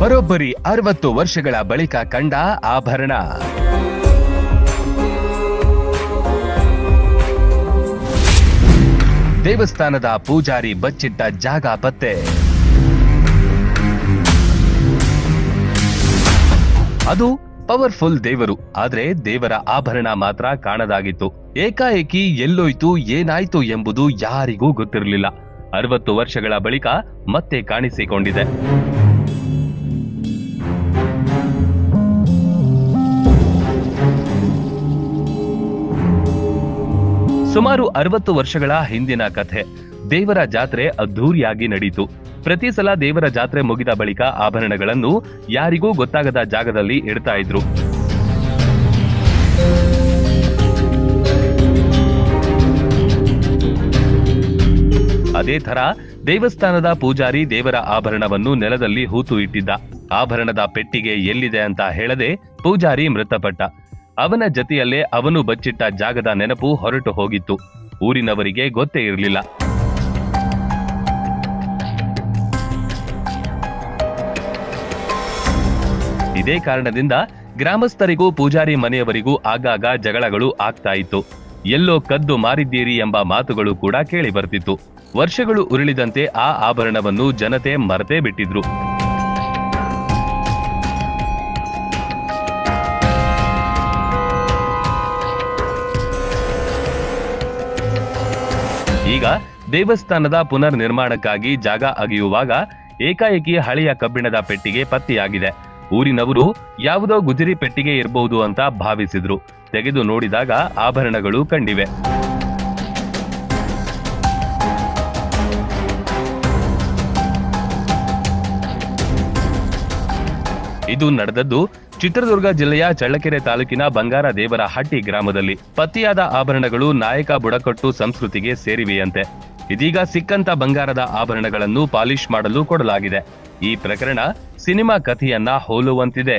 ಬರೋಬ್ಬರಿ ಅರವತ್ತು ವರ್ಷಗಳ ಬಳಿಕ ಕಂಡ ಆಭರಣ. ದೇವಸ್ಥಾನದ ಪೂಜಾರಿ ಬಚ್ಚಿಟ್ಟ ಜಾಗ ಪತ್ತೆ. ಅದು ಪವರ್ಫುಲ್ ದೇವರು, ಆದ್ರೆ ದೇವರ ಆಭರಣ ಮಾತ್ರ ಕಾಣದಾಗಿತ್ತು. ಏಕಾಏಕಿ ಎಲ್ಲೋಯ್ತು, ಏನಾಯ್ತು ಎಂಬುದು ಯಾರಿಗೂ ಗೊತ್ತಿರಲಿಲ್ಲ. ಅರವತ್ತು ವರ್ಷಗಳ ಬಳಿಕ ಮತ್ತೆ ಕಾಣಿಸಿಕೊಂಡಿದೆ. ಸುಮಾರು ಅರವತ್ತು ವರ್ಷಗಳ ಹಿಂದಿನ ಕಥೆ. ದೇವರ ಜಾತ್ರೆ ಅದ್ಧೂರಿಯಾಗಿ ನಡೆಯಿತು ಪ್ರತಿ ಸಲ ದೇವರ ಜಾತ್ರೆ ಮುಗಿದ ಬಳಿಕ ಆಭರಣಗಳನ್ನು ಯಾರಿಗೂ ಗೊತ್ತಾಗದ ಜಾಗದಲ್ಲಿ ಇಡ್ತಾ ಇದ್ರು. ಅದೇ ತರ ದೇವಸ್ಥಾನದ ಪೂಜಾರಿ ದೇವರ ಆಭರಣವನ್ನು ನೆಲದಲ್ಲಿ ಹೂತು ಇಟ್ಟಿದ್ದ. ಆಭರಣದ ಪೆಟ್ಟಿಗೆ ಎಲ್ಲಿದೆ ಅಂತ ಹೇಳದೆ ಪೂಜಾರಿ ಮೃತಪಟ್ಟ. ಅವನ ಜತೆಯಲ್ಲೇ ಅವನು ಬಚ್ಚಿಟ್ಟ ಜಾಗದ ನೆನಪು ಹೊರಟು ಹೋಗಿತ್ತು. ಊರಿನವರಿಗೆ ಗೊತ್ತೇ ಇರಲಿಲ್ಲ. ಇದೇ ಕಾರಣದಿಂದ ಗ್ರಾಮಸ್ಥರಿಗೂ ಪೂಜಾರಿ ಮನೆಯವರಿಗೂ ಆಗಾಗ ಜಗಳಗಳು ಆಗ್ತಾ ಇತ್ತು. ಎಲ್ಲೋ ಕದ್ದು ಮಾರಿದ್ದೀರಿ ಎಂಬ ಮಾತುಗಳು ಕೂಡ ಕೇಳಿ ಬರ್ತಿತ್ತು. ವರ್ಷಗಳು ಉರುಳಿದಂತೆ ಆ ಆಭರಣವನ್ನು ಜನತೆ ಮರೆತೇ ಬಿಟ್ಟಿದ್ರು. ಈಗ ದೇವಸ್ಥಾನದ ಪುನರ್ ನಿರ್ಮಾಣಕ್ಕಾಗಿ ಜಾಗ ಅಗೆಯುವಾಗ ಏಕಾಏಕಿ ಹಳೆಯ ಕಬ್ಬಿಣದ ಪೆಟ್ಟಿಗೆ ಪತ್ತೆಯಾಗಿದೆ. ಊರಿನವರು ಯಾವುದೋ ಗುಜರಿ ಪೆಟ್ಟಿಗೆ ಇರಬಹುದು ಅಂತ ಭಾವಿಸಿದ್ರು. ತೆಗೆದು ನೋಡಿದಾಗ ಆಭರಣಗಳು ಕಂಡಿವೆ. ಇದು ನಡೆದದ್ದು ಚಿತ್ರದುರ್ಗ ಜಿಲ್ಲೆಯ ಚಳ್ಳಕೆರೆ ತಾಲೂಕಿನ ಬಂಗಾರ ದೇವರ ಹಟ್ಟಿ ಗ್ರಾಮದಲ್ಲಿ. ಪತ್ತೆಯಾದ ಆಭರಣಗಳು ನಾಯಕ ಬುಡಕಟ್ಟು ಸಂಸ್ಕೃತಿಗೆ ಸೇರಿವೆಯಂತೆ. ಇದೀಗ ಸಿಕ್ಕಂತ ಬಂಗಾರದ ಆಭರಣಗಳನ್ನು ಪಾಲಿಶ್ ಮಾಡಲು ಕೊಡಲಾಗಿದೆ. ಈ ಪ್ರಕರಣ ಸಿನಿಮಾ ಕಥೆಯನ್ನ ಹೋಲುವಂತಿದೆ.